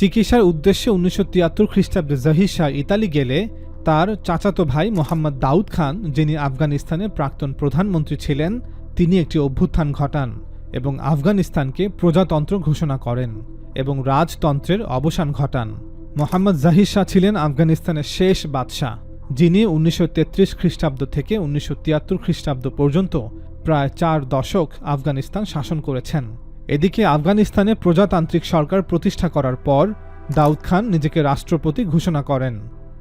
চিকিৎসার উদ্দেশ্যে উনিশশো তিয়াত্তর খ্রিস্টাব্দে জাহির শাহ ইতালি গেলে তার চাচাতো ভাই মোহাম্মদ দাউদ খান, যিনি আফগানিস্তানের প্রাক্তন প্রধানমন্ত্রী ছিলেন, তিনি একটি অভ্যুত্থান ঘটান এবং আফগানিস্তানকে প্রজাতন্ত্র ঘোষণা করেন এবং রাজতন্ত্রের অবসান ঘটান। মোহাম্মদ জাহির শাহ ছিলেন আফগানিস্তানের শেষ বাদশাহ, যিনি উনিশশো তেত্রিশ খ্রিস্টাব্দ থেকে উনিশশো তিয়াত্তর খ্রিস্টাব্দ পর্যন্ত প্রায় চার দশক আফগানিস্তান শাসন করেছেন। এদিকে আফগানিস্তানে প্রজাতান্ত্রিক সরকার প্রতিষ্ঠা করার পর দাউদ খান নিজেকে রাষ্ট্রপতি ঘোষণা করেন।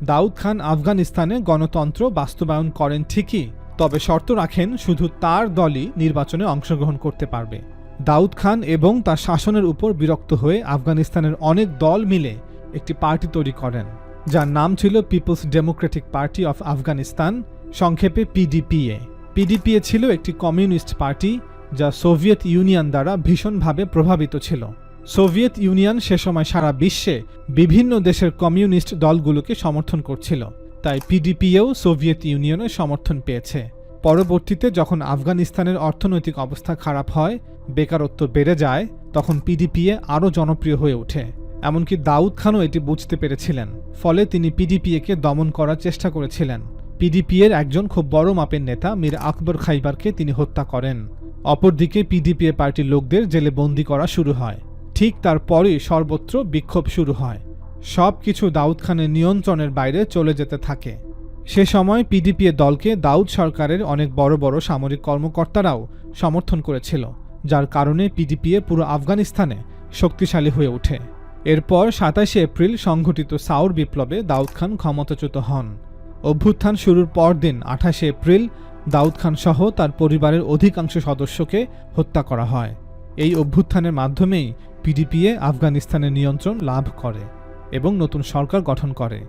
দাউদ খান আফগানিস্তানে গণতন্ত্র বাস্তবায়ন করেন ঠিকই, তবে শর্ত রাখেন শুধু তার দলই নির্বাচনে অংশগ্রহণ করতে পারবে। দাউদ খান এবং তার শাসনের উপর বিরক্ত হয়ে আফগানিস্তানের অনেক দল মিলে একটি পার্টি তৈরি করেন, যার নাম ছিল peoples democratic party of Afghanistan, সংক্ষেপে পিডিপিএ। পিডিপিএ ছিল একটি কমিউনিস্ট পার্টি যা সোভিয়েত ইউনিয়ন দ্বারা ভীষণভাবে প্রভাবিত ছিল। সোভিয়েত ইউনিয়ন সে সময় সারা বিশ্বে বিভিন্ন দেশের কমিউনিস্ট দলগুলোকে সমর্থন করছিল। তাই পিডিপিএও সোভিয়েত ইউনিয়নের সমর্থন পেয়েছে। পরবর্তীতে যখন আফগানিস্তানের অর্থনৈতিক অবস্থা খারাপ হয়, বেকারত্ব বেড়ে যায়, তখন পিডিপিএ আরও জনপ্রিয় হয়ে ওঠে। এমনকি দাউদ খানও এটি বুঝতে পেরেছিলেন। ফলে তিনি পিডিপিএকে দমন করার চেষ্টা করেছিলেন। পিডিপিএর একজন খুব বড় মাপের নেতা মীর আকবর খাইবারকে তিনি হত্যা করেন। অপরদিকে পিডিপিএ পার্টির লোকদের জেলে বন্দি করা শুরু হয়। ঠিক তারপরই সর্বত্র বিক্ষোভ শুরু হয়। সব কিছু দাউদ খানের নিয়ন্ত্রণের বাইরে চলে যেতে থাকে। সে সময় পিডিপিএ দলকে দাউদ সরকারের অনেক বড় বড় সামরিক কর্মকর্তারাও সমর্থন করেছিল, যার কারণে পিডিপিএ পুরো আফগানিস্তানে শক্তিশালী হয়ে ওঠে। এরপর সাতাশে এপ্রিল সংঘটিত সাউর বিপ্লবে দাউদ খান ক্ষমতাচ্যুত হন। অভ্যুত্থান শুরুর পরদিন আঠাশে এপ্রিল দাউদ খান সহ তার পরিবারের অধিকাংশ সদস্যকে হত্যা করা হয়। এই অভ্যুত্থানের মাধ্যমেই পিডিপিএ আফগানিস্তানের নিয়ন্ত্রণ লাভ করে এবং নতুন সরকার গঠন করে।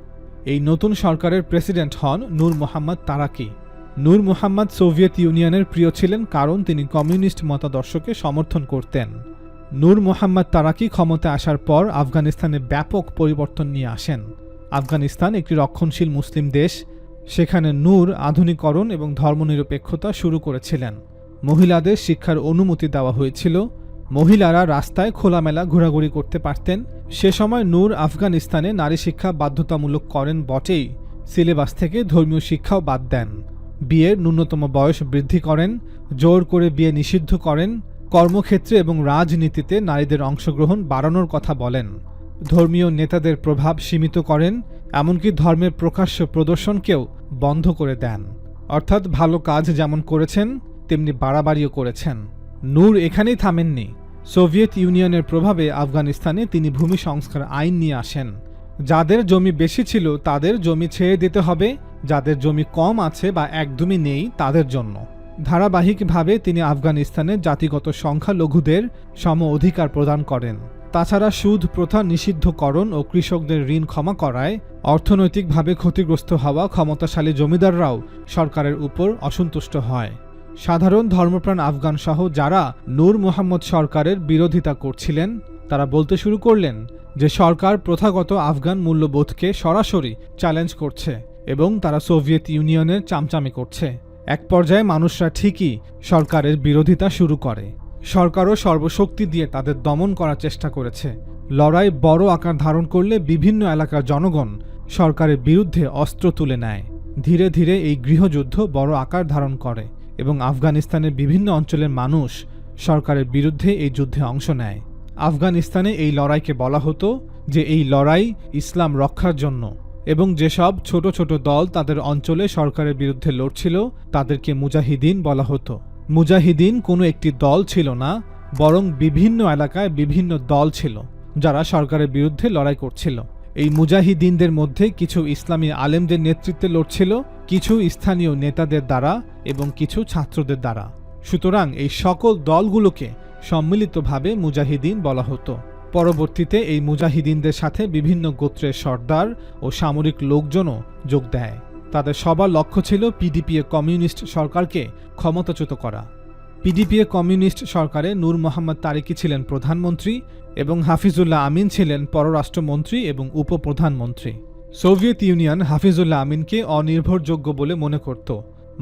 এই নতুন সরকারের প্রেসিডেন্ট হন নূর মোহাম্মদ তারাকি। নূর মোহাম্মদ সোভিয়েত ইউনিয়নের প্রিয় ছিলেন কারণ তিনি কমিউনিস্ট মতাদর্শকে সমর্থন করতেন। নূর মোহাম্মদ তারাকি ক্ষমতায় আসার পর আফগানিস্তানে ব্যাপক পরিবর্তন নিয়ে আসেন। আফগানিস্তান একটি রক্ষণশীল মুসলিম দেশ সেখানে নূর, আধুনিকরণ এবং ধর্মনিরপেক্ষতা শুরু করেছিলেন। মহিলাদের শিক্ষার অনুমতি দেওয়া হয়েছিল। মহিলারা রাস্তায় খোলামেলা ঘোরাঘুরি করতে পারতেন। সে সময় নূর আফগানিস্তানে নারী শিক্ষা বাধ্যতামূলক করেন বটেই। সিলেবাস থেকে ধর্মীয় শিক্ষাও বাদ দেন। বিয়ের ন্যূনতম বয়স বৃদ্ধি করেন, জোর করে বিয়ে নিষিদ্ধ করেন, কর্মক্ষেত্রে এবং রাজনীতিতে নারীদের অংশগ্রহণ বাড়ানোর কথা বলেন। ধর্মীয় নেতাদের প্রভাব সীমিত করেন এমনকি ধর্মের প্রকাশ্য প্রদর্শনকেও বন্ধ করে দেন। অর্থাৎ ভালো কাজ যেমন করেছেন, তেমনি বাড়াবাড়িও করেছেন। নূর এখানেই থামেননি। সোভিয়েত ইউনিয়নের প্রভাবে আফগানিস্তানে তিনি ভূমি সংস্কার আইন নিয়ে আসেন। যাদের জমি বেশি ছিল, তাদের জমি ছেড়ে দিতে হবে। যাদের জমি কম আছে বা একদমই নেই, তাদের জন্য। ধারাবাহিকভাবে তিনি আফগানিস্তানের জাতিগত সংখ্যালঘুদের সম অধিকার প্রদান করেন। তাছাড়া সুদ প্রথা নিষিদ্ধকরণ ও কৃষকদের ঋণ ক্ষমা করায় অর্থনৈতিকভাবে ক্ষতিগ্রস্ত হওয়া ক্ষমতাশালী জমিদাররাও সরকারের উপর অসন্তুষ্ট হয়। সাধারণ ধর্মপ্রাণ আফগান সহ যারা নূর মোহাম্মদ সরকারের বিরোধিতা করছিলেন, তারা বলতে শুরু করলেন যে সরকার প্রথাগত আফগান মূল্যবোধকে সরাসরি চ্যালেঞ্জ করছে এবং তারা সোভিয়েত ইউনিয়নের চামচামি করছে। এক পর্যায়ে মানুষরা ঠিকই সরকারের বিরোধিতা শুরু করে। সরকারও সর্বশক্তি দিয়ে তাদের দমন করার চেষ্টা করেছে। লড়াই বড় আকার ধারণ করলে বিভিন্ন এলাকার জনগণ সরকারের বিরুদ্ধে অস্ত্র তুলে নেয়। ধীরে ধীরে এই গৃহযুদ্ধ বড় আকার ধারণ করে এবং আফগানিস্তানের বিভিন্ন অঞ্চলের মানুষ সরকারের বিরুদ্ধে এই যুদ্ধে অংশ নেয়। আফগানিস্তানে এই লড়াইকে বলা হতো যে এই লড়াই ইসলাম রক্ষার জন্য এবং যেসব ছোট ছোট দল তাদের অঞ্চলে সরকারের বিরুদ্ধে লড়ছিল তাদেরকে মুজাহিদিন বলা হতো। মুজাহিদিন কোনো একটি দল ছিল না, বরং বিভিন্ন এলাকায় বিভিন্ন দল ছিল, যারা সরকারের বিরুদ্ধে লড়াই করছিল। এই মুজাহিদিনদের মধ্যে কিছু ইসলামী আলেমদের নেতৃত্বে লড়ছিল, কিছু স্থানীয় নেতাদের দ্বারা এবং কিছু ছাত্রদের দ্বারা। সুতরাং এই সকল দলগুলোকে সম্মিলিতভাবে মুজাহিদিন বলা হতো। পরবর্তীতে এই মুজাহিদিনদের সাথে বিভিন্ন গোত্রের সর্দার ও সামরিক লোকজনও যোগ দেয়। তাদের সবার লক্ষ্য ছিল পিডিপিএ কমিউনিস্ট সরকারকে ক্ষমতাচ্যুত করা। পিডিপিএ কমিউনিস্ট সরকারে নূর মোহাম্মদ তারিকি ছিলেন প্রধানমন্ত্রী এবং হাফিজুল্লাহ আমিন ছিলেন পররাষ্ট্রমন্ত্রী এবং উপপ্রধানমন্ত্রী। সোভিয়েত ইউনিয়ন হাফিজুল্লাহ আমিনকে অনির্ভরযোগ্য বলে মনে করত।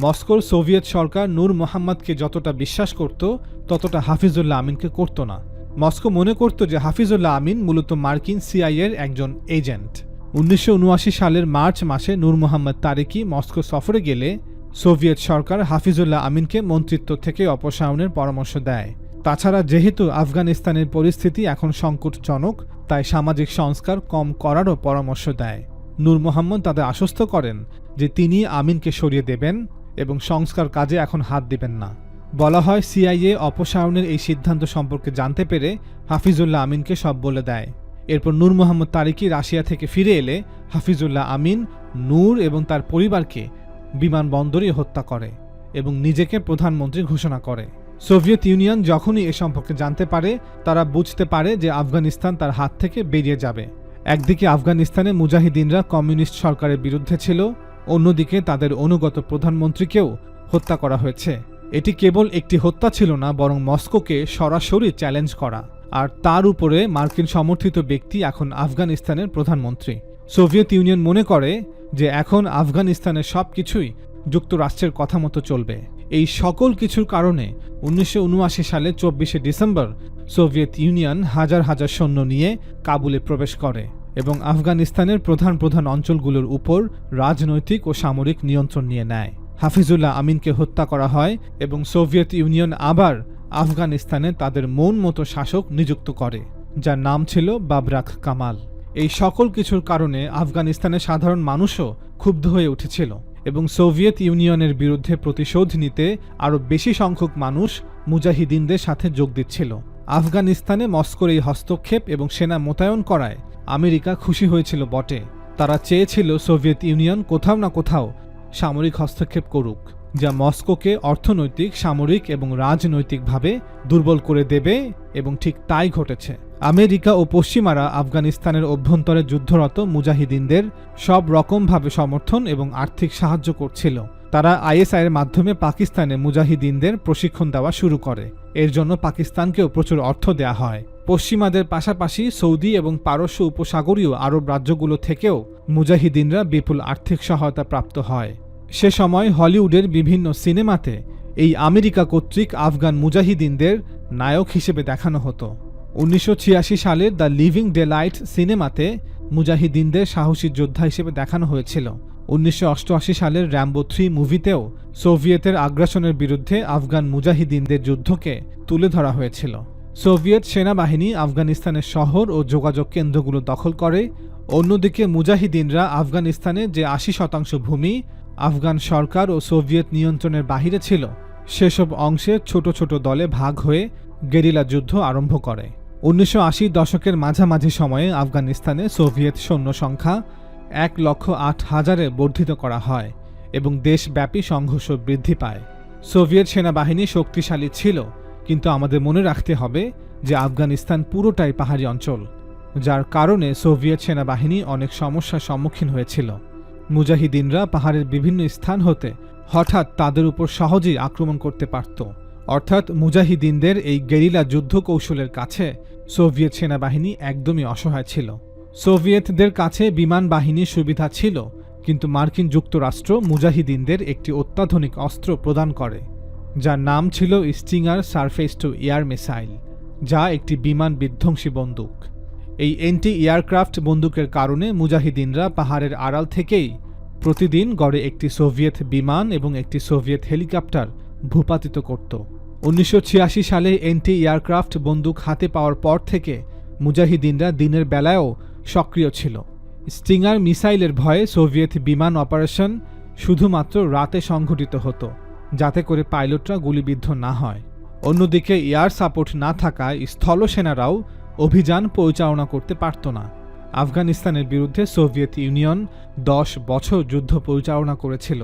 মস্কোর সোভিয়েত সরকার নূর মোহাম্মদকে যতটা বিশ্বাস করত, ততটা হাফিজুল্লাহ আমিনকে করত না। মস্কো মনে করত যে হাফিজুল্লাহ আমিন মূলত মার্কিন সিআইএর একজন এজেন্ট। উনিশশো উনআশি সালের মার্চ মাসে নূর মোহাম্মদ তারেকি মস্কো সফরে গেলে সোভিয়েত সরকার হাফিজুল্লাহ আমিনকে মন্ত্রিত্ব থেকে অপসারণের পরামর্শ দেয়। তাছাড়া যেহেতু আফগানিস্তানের পরিস্থিতি এখন সংকটজনক, তাই সামাজিক সংস্কার কম করারও পরামর্শ দেয়। নূর মোহাম্মদ তাদের আশ্বস্ত করেন যে তিনি আমিনকে সরিয়ে দেবেন এবং সংস্কার কাজে এখন হাত দেবেন না। বলা হয়, সিআইএ অপসারণের এই সিদ্ধান্ত সম্পর্কে জানতে পেরে হাফিজুল্লাহ আমিনকে সব বলে দেয়। এরপর নূর মোহাম্মদ তারিকি রাশিয়া থেকে ফিরে এলে হাফিজুল্লাহ আমিন নূর এবং তার পরিবারকে বিমানবন্দরে হত্যা করে এবং নিজেকে প্রধানমন্ত্রী ঘোষণা করে। সোভিয়েত ইউনিয়ন যখনই এ সম্পর্কে জানতে পারে, তারা বুঝতে পারে যে আফগানিস্তান তার হাত থেকে বেরিয়ে যাবে। একদিকে আফগানিস্তানে মুজাহিদিনরা কমিউনিস্ট সরকারের বিরুদ্ধে ছিল, অন্যদিকে তাদের অনুগত প্রধানমন্ত্রীকেও হত্যা করা হয়েছে। এটি কেবল একটি হত্যা ছিল না, বরং মস্কোকে সরাসরি চ্যালেঞ্জ করা। আর তার উপরে মার্কিন সমর্থিত ব্যক্তি এখন আফগানিস্তানের প্রধানমন্ত্রী। সোভিয়েত ইউনিয়ন মনে করে যে এখন আফগানিস্তানের সব কিছুই যুক্তরাষ্ট্রের কথা মতো চলবে। এই সকল কিছুর কারণে উনিশশো উনআশি সালে চব্বিশে ডিসেম্বর সোভিয়েত ইউনিয়ন হাজার হাজার সৈন্য নিয়ে কাবুলে প্রবেশ করে এবং আফগানিস্তানের প্রধান প্রধান অঞ্চলগুলোর উপর রাজনৈতিক ও সামরিক নিয়ন্ত্রণ নিয়ে নেয়। হাফিজুল্লাহ আমিনকে হত্যা করা হয় এবং সোভিয়েত ইউনিয়ন আবার আফগানিস্তানে তাদের মন মতো শাসক নিযুক্ত করে, যার নাম ছিল বাবরাক কামাল। এই সকল কিছুর কারণে আফগানিস্তানের সাধারণ মানুষও ক্ষুব্ধ হয়ে উঠেছিল এবং সোভিয়েত ইউনিয়নের বিরুদ্ধে প্রতিশোধ নিতে আরও বেশি সংখ্যক মানুষ মুজাহিদিনদের সাথে যোগ দিচ্ছিল। আফগানিস্তানে মস্কোর এই হস্তক্ষেপ এবং সেনা মোতায়েন করায় আমেরিকা খুশি হয়েছিল বটে। তারা চেয়েছিল সোভিয়েত ইউনিয়ন কোথাও না কোথাও সামরিক হস্তক্ষেপ করুক। যা মস্কোকে অর্থনৈতিক, সামরিক এবং রাজনৈতিকভাবে দুর্বল করে দেবে এবং ঠিক তাই ঘটেছে। আমেরিকা ও পশ্চিমারা আফগানিস্তানের অভ্যন্তরে যুদ্ধরত মুজাহিদিনদের সব রকমভাবে সমর্থন এবং আর্থিক সাহায্য করছিল। তারা আইএসআইয়ের মাধ্যমে পাকিস্তানে মুজাহিদিনদের প্রশিক্ষণ দেওয়া শুরু করে। এর জন্য পাকিস্তানকেও প্রচুর অর্থ দেয়া হয়। পশ্চিমাদের পাশাপাশি সৌদি এবং পারস্য উপসাগরীয় আরব রাজ্যগুলো থেকেও মুজাহিদিনরা বিপুল আর্থিক সহায়তা প্রাপ্ত হয়। সে সময় হলিউডের বিভিন্ন সিনেমাতে এই আমেরিকা কর্তৃক আফগান মুজাহিদিনদের নায়ক হিসেবে দেখানো হতো। উনিশশো ছিয়াশি সালের দ্য লিভিং ডে লাইট সিনেমাতে মুজাহিদিনদের সাহসী যোদ্ধা হিসেবে দেখানো হয়েছিল। উনিশশো অষ্টআশি সালের র্যাম্বো থ্রি মুভিতেও সোভিয়েতের আগ্রাসনের বিরুদ্ধে আফগান মুজাহিদিনদের যুদ্ধকে তুলে ধরা হয়েছিল। সোভিয়েত সেনাবাহিনী আফগানিস্তানের শহর ও যোগাযোগ কেন্দ্রগুলো দখল করে। অন্যদিকে মুজাহিদিনরা আফগানিস্তানে যে আশি শতাংশ ভূমি আফগান সরকার ও সোভিয়েত নিয়ন্ত্রণের বাহিরে ছিল। সেসব অংশে ছোট ছোট দলে ভাগ হয়ে গেরিলা যুদ্ধ আরম্ভ করে। উনিশশো আশি দশকের মাঝামাঝি সময়ে আফগানিস্তানে সোভিয়েত সৈন্য সংখ্যা এক লক্ষ আট হাজারে বর্ধিত করা হয় এবং দেশব্যাপী সংঘর্ষ বৃদ্ধি পায়। সোভিয়েত সেনাবাহিনী শক্তিশালী ছিল, কিন্তু আমাদের মনে রাখতে হবে যে আফগানিস্তান পুরোটাই পাহাড়ি অঞ্চল, যার কারণে সোভিয়েত সেনাবাহিনী অনেক সমস্যার সম্মুখীন হয়েছিল। মুজাহিদিনরা পাহাড়ের বিভিন্ন স্থান হতে হঠাৎ তাদের উপর সহজেই আক্রমণ করতে পারত। অর্থাৎ মুজাহিদিনদের এই গেরিলা যুদ্ধ কৌশলের কাছে সোভিয়েত সেনাবাহিনী একদমই অসহায় ছিল। সোভিয়েতদের কাছে বিমান বাহিনীর সুবিধা ছিল, কিন্তু মার্কিন যুক্তরাষ্ট্র মুজাহিদিনদের একটি অত্যাধুনিক অস্ত্র প্রদান করে, যার নাম ছিল stinger surface to air missile, যা একটি বিমান বিধ্বংসী বন্দুক। এই এন্টি এয়ারক্রাফট বন্দুকের কারণে মুজাহিদিনরা পাহাড়ের আড়াল থেকেই প্রতিদিন গড়ে একটি সোভিয়েত বিমান এবং একটি সোভিয়েত হেলিকপ্টার ভূপাতিত করত। উনিশশো ছিয়াশি সালে এন্টি এয়ারক্রাফট বন্দুক হাতে পাওয়ার পর থেকে মুজাহিদিনরা দিনের বেলায়ও সক্রিয় ছিল। স্টিঙ্গার মিসাইলের ভয়ে সোভিয়েত বিমান অপারেশন শুধুমাত্র রাতে সংঘটিত হতো, যাতে করে পাইলটরা গুলিবিদ্ধ না হয়। অন্যদিকে এয়ার সাপোর্ট না থাকায় স্থলসেনারাও অভিযান পরিচালনা করতে পারত না। আফগানিস্তানের বিরুদ্ধে সোভিয়েত ইউনিয়ন দশ বছর যুদ্ধ পরিচালনা করেছিল।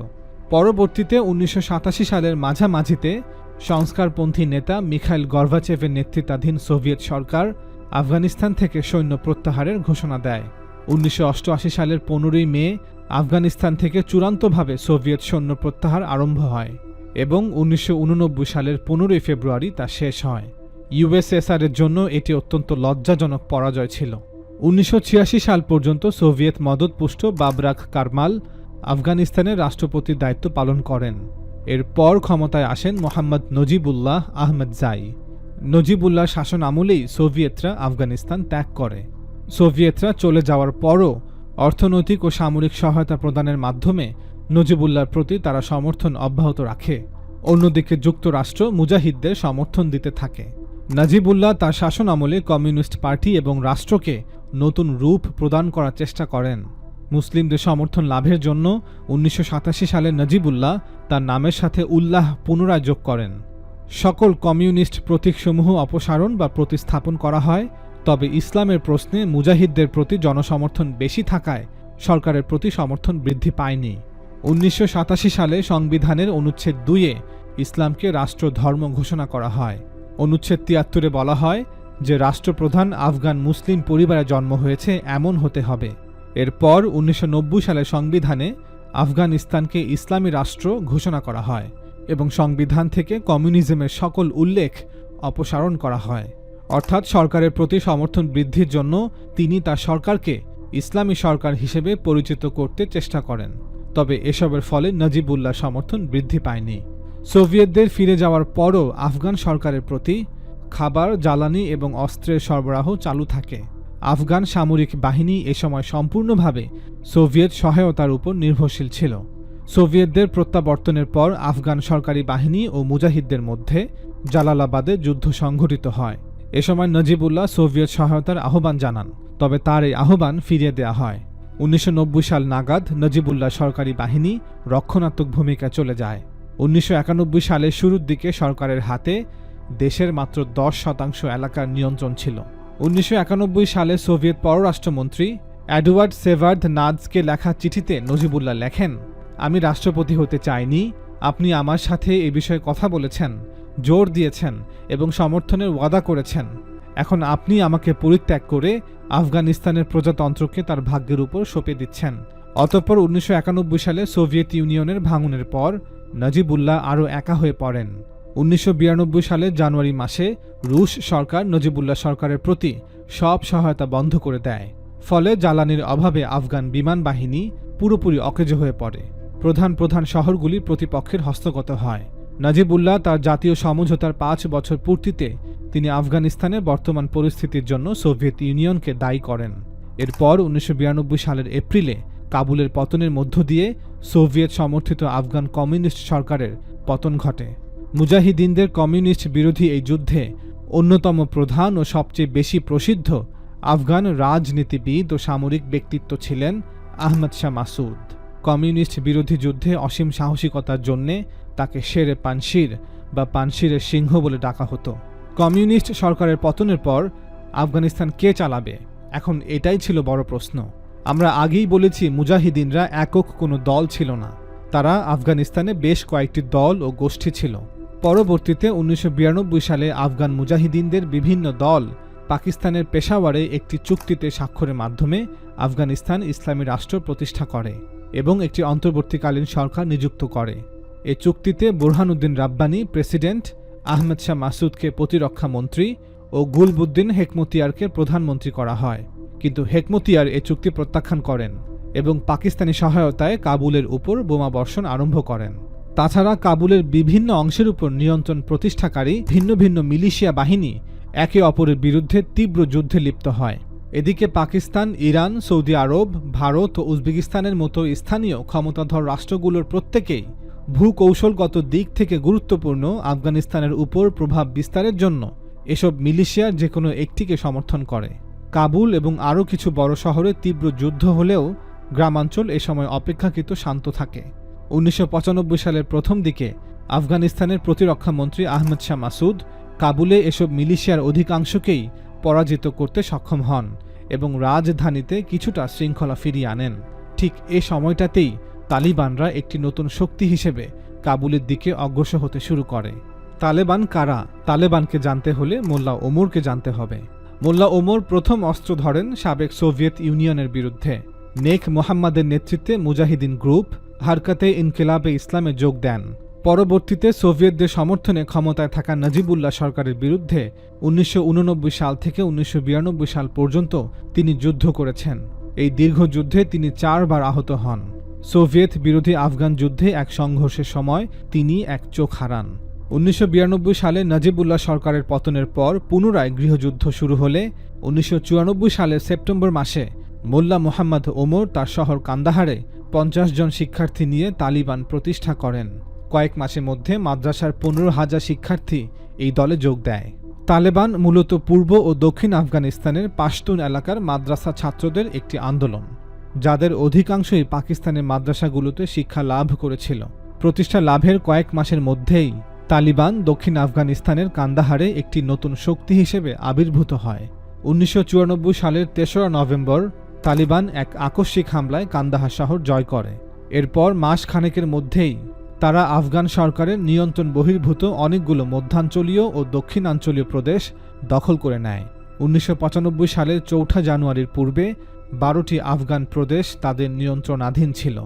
পরবর্তীতে উনিশশো সাতাশি সালের মাঝামাঝিতে সংস্কারপন্থী নেতা মিখাইল গর্ভাচেভের নেতৃত্বাধীন সোভিয়েত সরকার আফগানিস্তান থেকে সৈন্য প্রত্যাহারের ঘোষণা দেয়। উনিশশো অষ্টআশি সালের পনেরোই মে আফগানিস্তান থেকে চূড়ান্তভাবে সোভিয়েত সৈন্য প্রত্যাহার আরম্ভ হয় এবং উনিশশো উননব্বই সালের পনেরোই ফেব্রুয়ারি তা শেষ হয়। ইউএসএসআর এর জন্য এটি অত্যন্ত লজ্জাজনক পরাজয় ছিল। উনিশশো ছিয়াশি সাল পর্যন্ত সোভিয়েত মদতপুষ্ট বাবরাক কারমাল আফগানিস্তানের রাষ্ট্রপতির দায়িত্ব পালন করেন। এরপর ক্ষমতায় আসেন মোহাম্মদ নজিবুল্লাহ আহমেদ জাই। নজিবুল্লাহ শাসন আমলেই সোভিয়েতরা আফগানিস্তান ত্যাগ করে। সোভিয়েতরা চলে যাওয়ার পরও অর্থনৈতিক ও সামরিক সহায়তা প্রদানের মাধ্যমে নজিবুল্লাহর প্রতি তারা সমর্থন অব্যাহত রাখে। অন্যদিকে যুক্তরাষ্ট্র মুজাহিদদের সমর্থন দিতে থাকে। নাজিবুল্লাহ তার শাসন আমলে কমিউনিস্ট পার্টি এবং রাষ্ট্রকে নতুন রূপ প্রদান করার চেষ্টা করেন। মুসলিমদের সমর্থন লাভের জন্য উনিশশো সাতাশি সালে নজিবুল্লাহ তার নামের সাথে উল্লাহ পুনরায় যোগ করেন। সকল কমিউনিস্ট প্রতীকসমূহ অপসারণ বা প্রতিস্থাপন করা হয়, তবে ইসলামের প্রশ্নে মুজাহিদদের প্রতি জনসমর্থন বেশি থাকায় সরকারের প্রতি সমর্থন বৃদ্ধি পায়নি। উনিশশো সাতাশি সালে সংবিধানের অনুচ্ছেদ দুইয়ে ইসলামকে রাষ্ট্র ধর্ম ঘোষণা করা হয়। অনুচ্ছেদ তিয়াত্তরে বলা হয় যে রাষ্ট্রপ্রধান আফগান মুসলিম পরিবারে জন্ম হয়েছে এমন হতে হবে। এরপর উনিশশো নব্বই সালে সংবিধানে আফগানিস্তানকে ইসলামী রাষ্ট্র ঘোষণা করা হয় এবং সংবিধান থেকে কমিউনিজমের সকল উল্লেখ অপসারণ করা হয়। অর্থাৎ সরকারের প্রতি সমর্থন বৃদ্ধির জন্য তিনি তার সরকারকে ইসলামী সরকার হিসেবে পরিচিত করতে চেষ্টা করেন। তবে এসবের ফলে নজিবুল্লাহ সমর্থন বৃদ্ধি পায়নি। সোভিয়েতদের ফিরে যাওয়ার পরও আফগান সরকারের প্রতি খাবার, জ্বালানি এবং অস্ত্রের সরবরাহ চালু থাকে। আফগান সামরিক বাহিনী এ সময় সম্পূর্ণভাবে সোভিয়েত সহায়তার উপর নির্ভরশীল ছিল। সোভিয়েতদের প্রত্যাবর্তনের পর আফগান সরকারি বাহিনী ও মুজাহিদদের মধ্যে জালালাবাদে যুদ্ধ সংঘটিত হয়। এ সময় নজিবুল্লাহ সোভিয়েত সহায়তার আহ্বান জানান, তবে তার এই আহ্বান ফিরিয়ে দেওয়া হয়। উনিশশো নব্বই সাল নাগাদ নজিবুল্লাহ সরকারি বাহিনী রক্ষণাত্মক ভূমিকা চলে যায়। উনিশশো একানব্বই সালের শুরুর দিকে সরকারের হাতে দেশের মাত্র দশ শতাংশ এলাকার নিয়ন্ত্রণ ছিল। উনিশশো একানব্বই সালে সোভিয়েত পররাষ্ট্রমন্ত্রী অ্যাডওয়ার্ড সেভার্ড নাজকে লেখা চিঠিতে নজিবুল্লাহ লেখেন, আমি রাষ্ট্রপতি হতে চাইনি, আপনি আমার সাথে এ বিষয়ে কথা বলেছেন, জোর দিয়েছেন এবং সমর্থনের ওয়াদা করেছেন। এখন আপনি আমাকে পরিত্যাগ করে আফগানিস্তানের প্রজাতন্ত্রকে তার ভাগ্যের উপর সঁপে দিচ্ছেন। অতঃপর উনিশশো একানব্বই সালে সোভিয়েত ইউনিয়নের ভাঙনের পর নজিবুল্লাহ আরও একা হয়ে পড়েন। উনিশশো বিরানব্বই সালের জানুয়ারি মাসে রুশ সরকার নজিবুল্লাহ সরকারের প্রতি সব সহায়তা বন্ধ করে দেয়। ফলে জ্বালানির অভাবে আফগান বিমান বাহিনী পুরোপুরি অকেজ হয়ে পড়ে। প্রধান প্রধান শহরগুলি প্রতিপক্ষের হস্তগত হয়। নাজিবুল্লাহ তার জাতীয় সমঝোতার পাঁচ বছর পূর্তিতে তিনি আফগানিস্তানের বর্তমান পরিস্থিতির জন্য সোভিয়েত ইউনিয়নকে দায়ী করেন। এরপর উনিশশো বিরানব্বই সালের এপ্রিলে কাবুলের পতনের মধ্য দিয়ে সোভিয়েত সমর্থিত আফগান কমিউনিস্ট সরকারের পতন ঘটে। মুজাহিদিনদের কমিউনিস্ট বিরোধী এই যুদ্ধে অন্যতম প্রধান ও সবচেয়ে বেশি প্রসিদ্ধ আফগান রাজনীতিবিদ ও সামরিক ব্যক্তিত্ব ছিলেন আহমদ শাহ মাসুদ। কমিউনিস্ট বিরোধী যুদ্ধে অসীম সাহসিকতার জন্যে তাকে শেরে পানশির বা পানশিরের সিংহ বলে ডাকা হতো। কমিউনিস্ট সরকারের পতনের পর আফগানিস্তান কে চালাবে? এখন এটাই ছিল বড় প্রশ্ন। আমরা আগেই বলেছি, মুজাহিদিনরা একক কোনো দল ছিল না। তারা আফগানিস্তানে বেশ কয়েকটি দল ও গোষ্ঠী ছিল। পরবর্তীতে উনিশশো বিরানব্বই সালে আফগান মুজাহিদিনদের বিভিন্ন দল পাকিস্তানের পেশাওয়ারে একটি চুক্তিতে স্বাক্ষরের মাধ্যমে আফগানিস্তান ইসলামী রাষ্ট্র প্রতিষ্ঠা করে এবং একটি অন্তর্বর্তীকালীন সরকার নিযুক্ত করে। এ চুক্তিতে বুরহানুদ্দিন রাব্বানি প্রেসিডেন্ট, আহমেদ শাহ মাসুদকে প্রতিরক্ষা মন্ত্রী ও গুলবুদ্দিন হেকমতিয়ারকে প্রধানমন্ত্রী করা হয়। কিন্তু হেকমতিয়ার এ চুক্তি প্রত্যাখ্যান করেন এবং পাকিস্তানি সহায়তায় কাবুলের উপর বোমা বর্ষণ আরম্ভ করেন। তাছাড়া কাবুলের বিভিন্ন অংশের উপর নিয়ন্ত্রণ প্রতিষ্ঠাকারী ভিন্ন ভিন্ন মিলিশিয়া বাহিনী একে অপরের বিরুদ্ধে তীব্র যুদ্ধে লিপ্ত হয়। এদিকে Pakistan, Iran, Saudi Arab, Bharat ও উজবেকিস্তানের মতো স্থানীয় ক্ষমতাধর রাষ্ট্রগুলোর প্রত্যেকেই ভূকৌশলগত দিক থেকে গুরুত্বপূর্ণ আফগানিস্তানের উপর প্রভাব বিস্তারের জন্য এসব মিলিশিয়ার যে কোনো একটিকে সমর্থন করে। কাবুল এবং আরও কিছু বড় শহরে তীব্র যুদ্ধ হলেও গ্রামাঞ্চল এ সময় অপেক্ষাকৃত শান্ত থাকে। উনিশশো পঁচানব্বই সালের প্রথম দিকে আফগানিস্তানের প্রতিরক্ষা মন্ত্রী আহমদ শাহ মাসুদ কাবুলে এসব মিলিশিয়ার অধিকাংশকেই পরাজিত করতে সক্ষম হন এবং রাজধানীতে কিছুটা শৃঙ্খলা ফিরিয়ে আনেন। ঠিক এ সময়টাতেই তালিবানরা একটি নতুন শক্তি হিসেবে কাবুলের দিকে অগ্রসর হতে শুরু করে। তালেবান কারা? তালেবানকে জানতে হলে মোল্লা ওমরকে জানতে হবে। মোল্লা ওমর প্রথম অস্ত্র ধরেন সাবেক সোভিয়েত ইউনিয়নের বিরুদ্ধে। নেক মোহাম্মদের নেতৃত্বে মুজাহিদিন গ্রুপ হারকাতে ইনকিলাবে ইসলামে যোগ দেন। পরবর্তীতে সোভিয়েতদের সমর্থনে ক্ষমতায় থাকা নজিবুল্লাহ সরকারের বিরুদ্ধে উনিশশো উননব্বই সাল থেকে উনিশশো বিরানব্বই সাল পর্যন্ত তিনি যুদ্ধ করেছেন। এই দীর্ঘ যুদ্ধে তিনি চারবার আহত হন। সোভিয়েত বিরোধী আফগান যুদ্ধে এক সংঘর্ষের সময় তিনি এক চোখ হারান। উনিশশো বিরানব্বই সালে নাজিবুল্লাহ সরকারের পতনের পর পুনরায় গৃহযুদ্ধ শুরু হলে উনিশশো চুরানব্বই সালের সেপ্টেম্বর মাসে মোল্লা মোহাম্মদ ওমর তার শহর কান্দাহারে পঞ্চাশ জন শিক্ষার্থী নিয়ে তালিবান প্রতিষ্ঠা করেন। কয়েক মাসের মধ্যে মাদ্রাসার পনেরো হাজার শিক্ষার্থী এই দলে যোগ দেয়। তালেবান মূলত পূর্ব ও দক্ষিণ আফগানিস্তানের পাশতুন এলাকার মাদ্রাসা ছাত্রদের একটি আন্দোলন, যাদের অধিকাংশই পাকিস্তানের মাদ্রাসাগুলোতে শিক্ষা লাভ করেছিল। প্রতিষ্ঠা লাভের কয়েক মাসের মধ্যেই তালিবান দক্ষিণ আফগানিস্তানের কান্দাহারে একটি নতুন শক্তি হিসেবে আবির্ভূত হয়। উনিশশো সালের তেসরা নভেম্বর তালিবান এক আকস্মিক হামলায় কান্দাহার শহর জয় করে। এরপর মাস খানেকের মধ্যেই তারা আফগান সরকারের নিয়ন্ত্রণ বহির্ভূত অনেকগুলো মধ্যাঞ্চলীয় ও দক্ষিণাঞ্চলীয় প্রদেশ দখল করে নেয়। উনিশশো পঁচানব্বই সালের চৌঠা জানুয়ারির পূর্বে বারোটি আফগান প্রদেশ তাদের নিয়ন্ত্রণাধীন ছিল।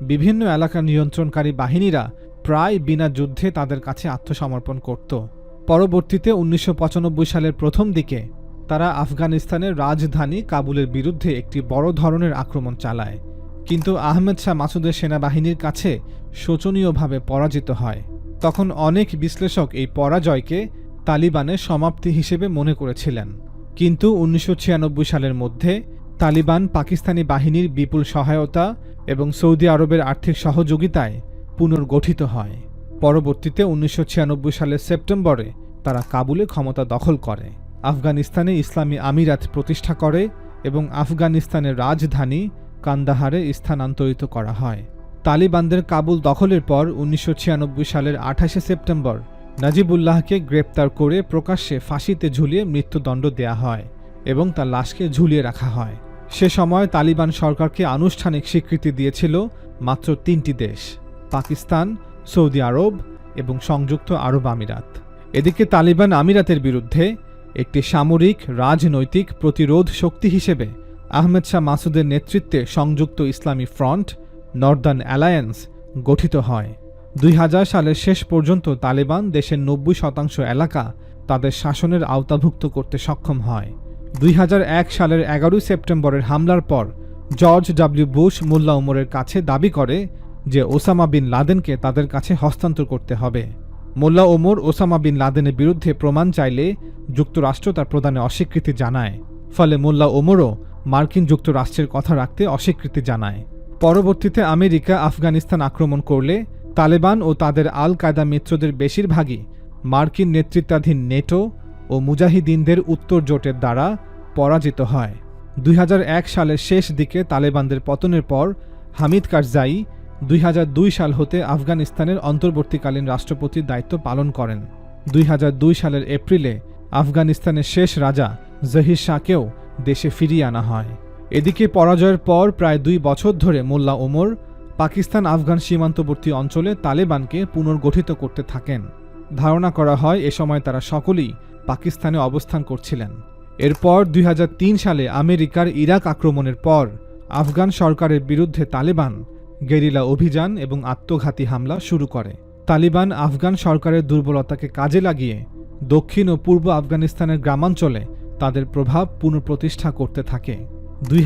বিভিন্ন এলাকার নিয়ন্ত্রণকারী বাহিনীরা প্রায় বিনা যুদ্ধে তাদের কাছে আত্মসমর্পণ করত। পরবর্তীতে উনিশশো পঁচানব্বই সালের প্রথম দিকে তারা আফগানিস্তানের রাজধানী কাবুলের বিরুদ্ধে একটি বড় ধরনের আক্রমণ চালায়। কিন্তু আহমেদ শাহ মাসুদের সেনাবাহিনীর কাছে শোচনীয়ভাবে পরাজিত হয়। তখন অনেক বিশ্লেষক এই পরাজয়কে তালিবানের সমাপ্তি হিসেবে মনে করেছিলেন। কিন্তু উনিশশো ছিয়ানব্বই সালের মধ্যে তালিবান পাকিস্তানি বাহিনীর বিপুল সহায়তা এবং সৌদি আরবের আর্থিক সহযোগিতায় পুনর্গঠিত হয়। পরবর্তীতে উনিশশো ছিয়ানব্বই সালের সেপ্টেম্বরে তারা কাবুলে ক্ষমতা দখল করে। আফগানিস্তানে ইসলামী আমিরাত প্রতিষ্ঠা করে এবং আফগানিস্তানের রাজধানী কান্দাহারে স্থানান্তরিত করা হয়। তালিবানদের কাবুল দখলের পর উনিশশো ছিয়ানব্বই সালের আঠাশে সেপ্টেম্বর নাজিবুল্লাহকে গ্রেপ্তার করে প্রকাশ্যে ফাঁসিতে ঝুলিয়ে মৃত্যুদণ্ড দেয়া হয় এবং তার লাশকে ঝুলিয়ে রাখা হয়। সে সময় তালিবান সরকারকে আনুষ্ঠানিক স্বীকৃতি দিয়েছিল মাত্র তিনটি দেশ। পাকিস্তান, সৌদি আরব এবং সংযুক্ত আরব আমিরাত। এদিকে তালিবান আমিরাতের বিরুদ্ধে একটি সামরিক রাজনৈতিক প্রতিরোধ শক্তি হিসেবে আহমেদ শাহ মাসুদের নেতৃত্বে সংযুক্ত ইসলামী ফ্রন্ট, নর্দার্ন অ্যালায়েন্স, গঠিত হয়। দুই হাজার সালের শেষ পর্যন্ত তালেবান দেশের নব্বই শতাংশ এলাকা তাদের শাসনের আওতাভুক্ত করতে সক্ষম হয়। দুই হাজার এক সালের এগারোই সেপ্টেম্বরের হামলার পর জর্জ ডাব্লিউ বুশ মোল্লা উমরের কাছে দাবি করে যে ওসামা বিন লাদেনকে তাদের কাছে হস্তান্তর করতে হবে। মোল্লা ওমর ওসামা বিন লাদেনের বিরুদ্ধে প্রমাণ চাইলে যুক্তরাষ্ট্র তার প্রদানে অস্বীকৃতি জানায়। ফলে মোল্লা ওমরও মার্কিন যুক্তরাষ্ট্রের কথা রাখতে অস্বীকৃতি জানায়। পরবর্তীতে আমেরিকা আফগানিস্তান আক্রমণ করলে তালেবান ও তাদের আল কায়দা মিত্রদের বেশিরভাগই মার্কিন নেতৃত্বাধীন নেটো ও মুজাহিদিনদের উত্তর জোটের দ্বারা পরাজিত হয়। দুই হাজার এক সালের শেষ দিকে তালেবানদের পতনের পর হামিদ কারজাই দুই হাজার দুই সাল হতে আফগানিস্তানের অন্তর্বর্তীকালীন রাষ্ট্রপতির দায়িত্ব পালন করেন। দুই হাজার দুই সালের এপ্রিলে আফগানিস্তানের শেষ রাজা জহির শাহকেও দেশে ফিরিয়ে আনা হয়। এদিকে পরাজয়ের পর প্রায় দুই বছর ধরে মোল্লা ওমর পাকিস্তান আফগান সীমান্তবর্তী অঞ্চলে তালেবানকে পুনর্গঠিত করতে থাকেন। ধারণা করা হয় এ সময় তারা সকলেই পাকিস্তানে অবস্থান করছিলেন। এরপর দুই হাজার তিন সালে আমেরিকার ইরাক আক্রমণের পর আফগান সরকারের বিরুদ্ধে তালেবান গেরিলা অভিযান এবং আত্মঘাতী হামলা শুরু করে। তালিবান আফগান সরকারের দুর্বলতাকে কাজে লাগিয়ে দক্ষিণ ও পূর্ব আফগানিস্তানের গ্রামাঞ্চলে তাদের প্রভাব পুনঃপ্রতিষ্ঠা করতে থাকে। দুই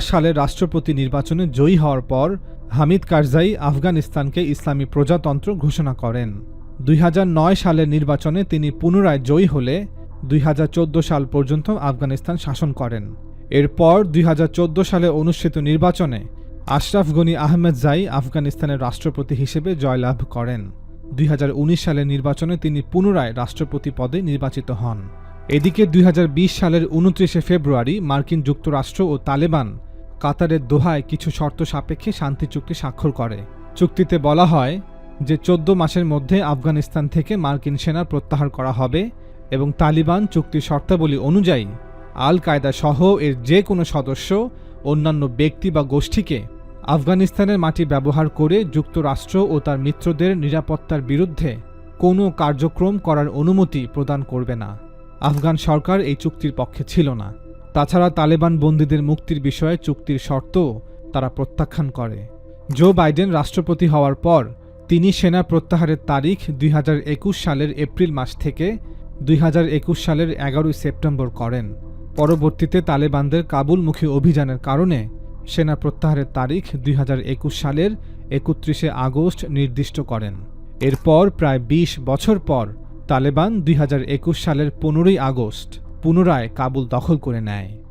সালের রাষ্ট্রপতি নির্বাচনে জয়ী হওয়ার পর হামিদ কারজাই আফগানিস্তানকে ইসলামী প্রজাতন্ত্র ঘোষণা করেন। দুই হাজার নয় সালের নির্বাচনে তিনি পুনরায় জয়ী হলে দুই হাজার চোদ্দ সাল পর্যন্ত আফগানিস্তান শাসন করেন। এরপর দুই হাজার চোদ্দ সালে অনুষ্ঠিত নির্বাচনে আশরাফ গনি আহমেদ জাই আফগানিস্তানের রাষ্ট্রপতি হিসেবে জয়লাভ করেন। দুই হাজার উনিশ সালের নির্বাচনে তিনি পুনরায় রাষ্ট্রপতি পদে নির্বাচিত হন। এদিকে দুই হাজার বিশ সালের উনত্রিশে ফেব্রুয়ারি মার্কিন যুক্তরাষ্ট্র ও তালেবান কাতারের দোহায় কিছু শর্ত সাপেক্ষে শান্তি চুক্তি স্বাক্ষর করে। চুক্তিতে বলা হয় যে চোদ্দ মাসের মধ্যে আফগানিস্তান থেকে মার্কিন সেনা প্রত্যাহার করা হবে এবং তালিবান চুক্তির শর্তাবলী অনুযায়ী আল কায়দা সহ এর যে কোনো সদস্য অন্যান্য ব্যক্তি বা গোষ্ঠীকে আফগানিস্তানের মাটি ব্যবহার করে যুক্তরাষ্ট্র ও তার মিত্রদের নিরাপত্তার বিরুদ্ধে কোনো কার্যক্রম করার অনুমতি প্রদান করবে না। আফগান সরকার এই চুক্তির পক্ষে ছিল না। তাছাড়া তালেবান বন্দীদের মুক্তির বিষয়ে চুক্তির শর্তও তারা প্রত্যাখ্যান করে। জো বাইডেন রাষ্ট্রপতি হওয়ার পর তিনি সেনা প্রত্যাহারের তারিখ দুই হাজার একুশ সালের এপ্রিল মাস থেকে দুই হাজার একুশ সালের এগারোই সেপ্টেম্বর করেন। পরবর্তীতে তালেবানদের কাবুলমুখী অভিযানের কারণে সেনা প্রত্যাহারের তারিখ দুই হাজার একুশ সালের একত্রিশে আগস্ট নির্দিষ্ট করেন। এরপর প্রায় ২০ বছর পর তালেবান দুই হাজার একুশ সালের পনেরোই আগস্ট পুনরায় কাবুল দখল করে নেয়।